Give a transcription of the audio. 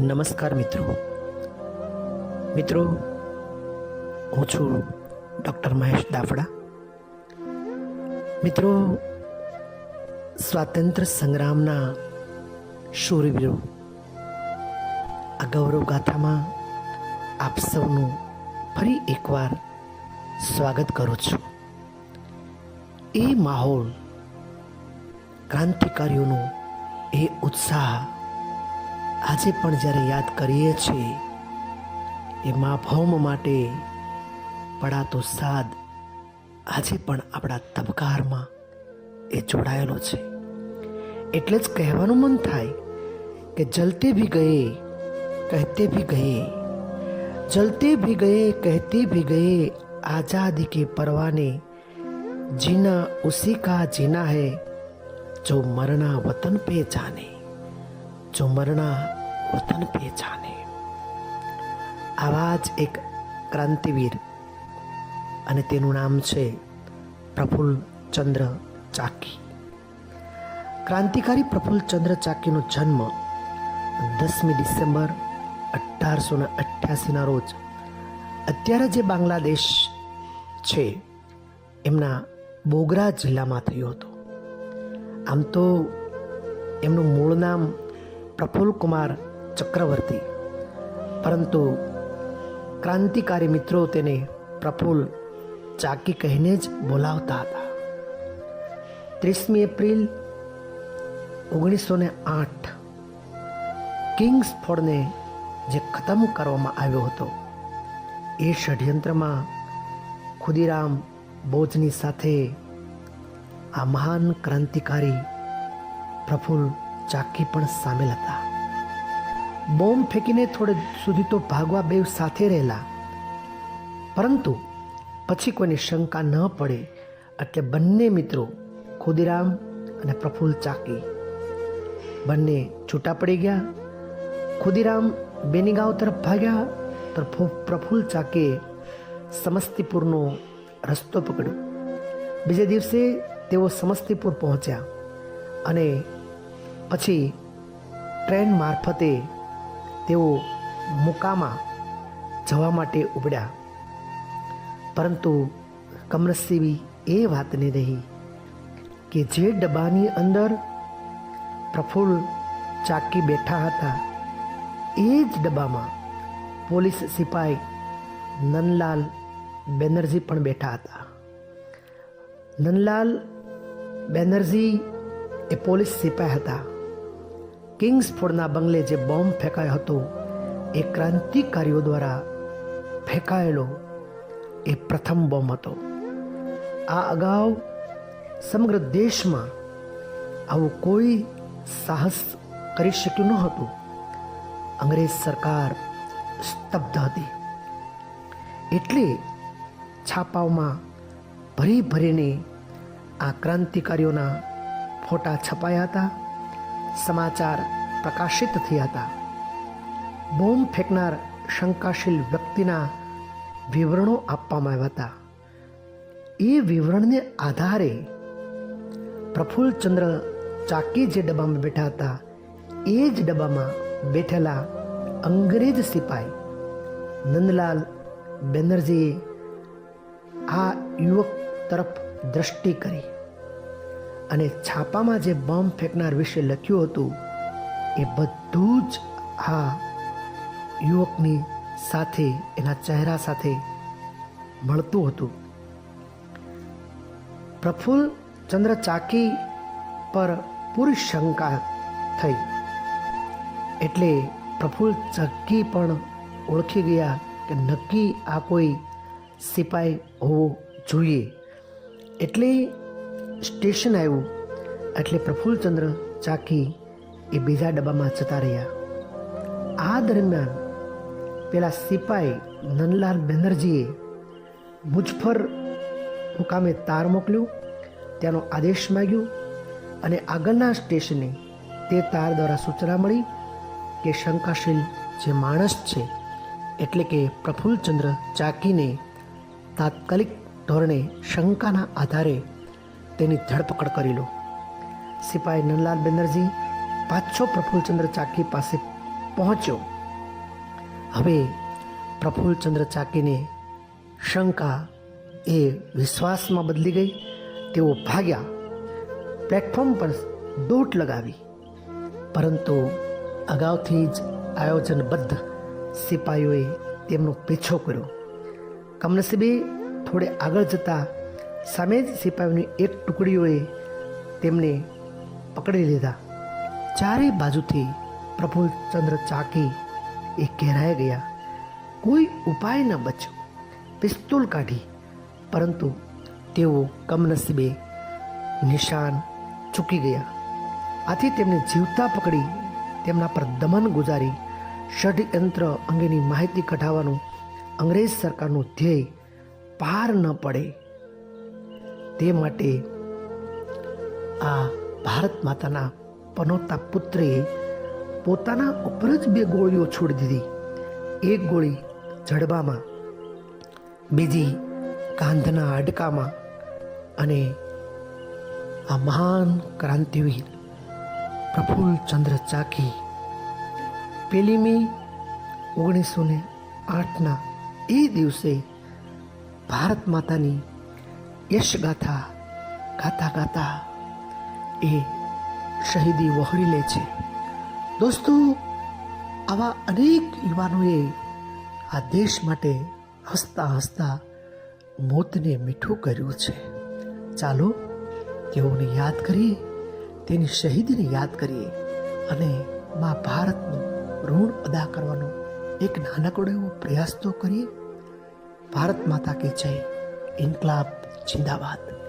નમસ્કાર મિત્રો. મિત્રો, હું છું ડૉક્ટર મહેશ દાફડા. મિત્રો સ્વાતંત્ર્ય સંગ્રામના શૂરવીરો આ ગૌરવ ગાથામાં આપ સૌનું ફરી એકવાર સ્વાગત કરું છું. એ માહોલ ક્રાંતિકારીઓનો એ ઉત્સાહ આજે પણ જ્યારે યાદ કરીએ છીએ, એ મા ભૌમ માટે પડાતો સાદ આજે પણ આપણા તબકારમાં એ જોડાયેલો છે. એટલે જ કહેવાનું મન થાય કે જલતે ભી ગયે, કહેતે ભી ગયે, જલતે ભી ગયે, કહેતે ભી ગયે, આઝાદી કે પરવાને જીના ઉસી કા જીના હૈ, જો મરના વતન પે જાને. जो मरना વતન પે જાને આવા જ એક ક્રાંતિવીર અને તેનું નામ છે પ્રફુલ્લ ચંદ્ર ચાકી ક્રાંતિકારી પ્રફુલ્લ ચંદ્ર ચાકીનો જન્મ દસમી ડિસેમ્બર અઢારસો ને અઠ્યાસીના રોજ અત્યારે જે બાંગ્લાદેશ છે એમના બોગરા જિલ્લામાં થયો હતો આમ તો એમનું મૂળ નામ પ્રફુલ્લ કુમાર ચક્રવર્તી. પરંતુ ક્રાંતિકારી મિત્રો તેને પ્રફુલ્લ ચાકી કહીને જ બોલાવતા હતા. ત્રીસમી એપ્રિલ ઓગણીસો ને આઠ કિંગ્સ ફોર્ડને જે ખતમ કરવામાં આવ્યો હતો, એ ષડયંત્રમાં ખુદીરામ બોજની સાથે આ મહાન ક્રાંતિકારી પ્રફુલ્લ ચાકી પણ સામેલ હતા. બોમ્બ ફેંકીને થોડે સુધી તો ભાગવા બે સાથે રહેલા. પરંતુ પછી કોઈની શંકા ન પડે એટલે બંને મિત્રો ખુદીરામ અને પ્રફુલ્લ ચાકી બંને છૂટા પડી ગયા. ખુદીરામ બેનીગાંવ તરફ ભાગ્યા તો પ્રફુલ્લ ચાકીએ સમસ્તીપુરનો રસ્તો પકડ્યો. બીજે દિવસે તેઓ સમસ્તીપુર પહોંચ્યા અને પછી ટ્રેન મારફતે તેઓ મુકામાં જવા માટે ઉપડ્યા પરંતુ કમનસીબી એ વાતની રહી કે જે ડબ્બાની અંદર પ્રફુલ્લ ચાકી બેઠા હતા, એ જ ડબ્બામાં પોલીસ સિપાઈ નંદલાલ બેનર્જી પણ બેઠા હતા. નંદલાલ બેનર્જી એ પોલીસ સિપાઈ હતા. કિંગ્સફોર્ડના બંગલે જે બોમ્બ ફેંકાયો હતો, એ ક્રાંતિકારીઓ દ્વારા ફેંકાયેલો એ પ્રથમ બોમ્બ હતો. આ અગાઉ સમગ્ર દેશમાં આવું કોઈ સાહસ કરી શક્યું ન હતું અંગ્રેજ સરકાર સ્તબ્ધ હતી. એટલે છાપાઓમાં ભરી ભરીને આ ક્રાંતિકારીઓના ફોટા છપાયા હતા. સમાચાર પ્રકાશિત થયા હતા. બોમ્બ ફેંકનાર શંકાશીલ વ્યક્તિના વિવરણો આપવામાં આવ્યા હતા. એ વિવરણને આધારે પ્રફુલ્લચંદ્ર ચાકી જે ડબ્બામાં બેઠા હતા, એ જ ડબ્બામાં બેઠેલા અંગ્રેજ સિપાઈ નંદલાલ બેનર્જીએ આ યુવક તરફ દ્રષ્ટિ કરી. અને છાપામાં જે બોમ્બ ફેંકનાર વિશે લખ્યું હતું, એ બધું જ આ યુવકની સાથે, એના ચહેરા સાથે મળતું હતું. પ્રફુલ્લ ચંદ્ર ચાકી પર પૂરી શંકા થઈ. એટલે પ્રફુલ્લ ચક્કી પણ ઓળખી ગયા કે નક્કી આ કોઈ સિપાઈ હોવો જોઈએ. એટલે સ્ટેશન આવ્યું એટલે પ્રફુલ્લચંદ્ર, ચાકી એ બીજા ડબ્બામાં જતા રહ્યા. આ દરમિયાન પેલા સિપાઈ નંદલાલ બેનર્જીએ મુજફર મુકામે તાર મોકલ્યો, ત્યાંનો આદેશ માગ્યો અને આગળના સ્ટેશને તે તાર દ્વારા સૂચના મળી કે શંકાશીલ જે માણસ છે, એટલે કે પ્રફુલ્લચંદ્ર ચાકીને તાત્કાલિક ધોરણે શંકાના આધારે તેની ધરપકડ કરી લો. સિપાહી નંદલાલ બેનર્જી, પાછો પ્રફુલ્લચંદ્ર ચાકી પાસે પહોંચ્યો. હવે પ્રફુલ્લચંદ્ર ચાકીને શંકા એ વિશ્વાસમાં બદલી ગઈ. તેઓ ભાગ્યા. પ્લેટફોર્મ પર દોટ લગાવી. પરંતુ અગાઉથી જ આયોજનબદ્ધ સિપાહીઓએ તેમનો પીછો કર્યો. કમનસીબે થોડે આગળ જતા સામે જ સિપાહીઓની એક ટુકડીઓએ તેમને પકડી લીધા. ચારે બાજુથી પ્રફુલ્લચંદ્ર ચાકી એ ઘેરાઈ ગયા. કોઈ ઉપાય ન બચ્યો. પિસ્તોલ કાઢી, પરંતુ તેઓ કમનસીબે નિશાન ચૂકી ગયા. આથી તેમને જીવતા પકડી તેમના પર દમન ગુજારી ષડયંત્ર અંગેની માહિતી કઢાવવાનું અંગ્રેજ સરકારનું ધ્યેય પાર ન પડે. તે માટે આ ભારત માતાના પનોતા પુત્રે પોતાના ઉપર જ બે ગોળીઓ છોડી દીધી. એક ગોળી જડબામાં, બીજી કાંધના હાડકામાં અને આ મહાન ક્રાંતિવીર પ્રફુલ્લ ચંદ્ર ચાકી પેલીમી ઓગણીસો ને આઠના એ દિવસે ભારત માતાની યશગાથા ગાતા ગાતા એ શહીદી વહોરી લે છે. દોસ્તો, આવા અનેક યુવાનોએ આ દેશ માટે હસતા હસતા મોતને મીઠું કર્યું છે. ચાલો તેઓને યાદ કરીએ, તેની શહીદીને યાદ કરીએ અને મા ભારતનું ઋણ અદા કરવાનો એક નાનકડો એવો પ્રયાસ તો કરીએ. ભારત માતા કે જય. ઇન્કલાબ જિંદાબાદ.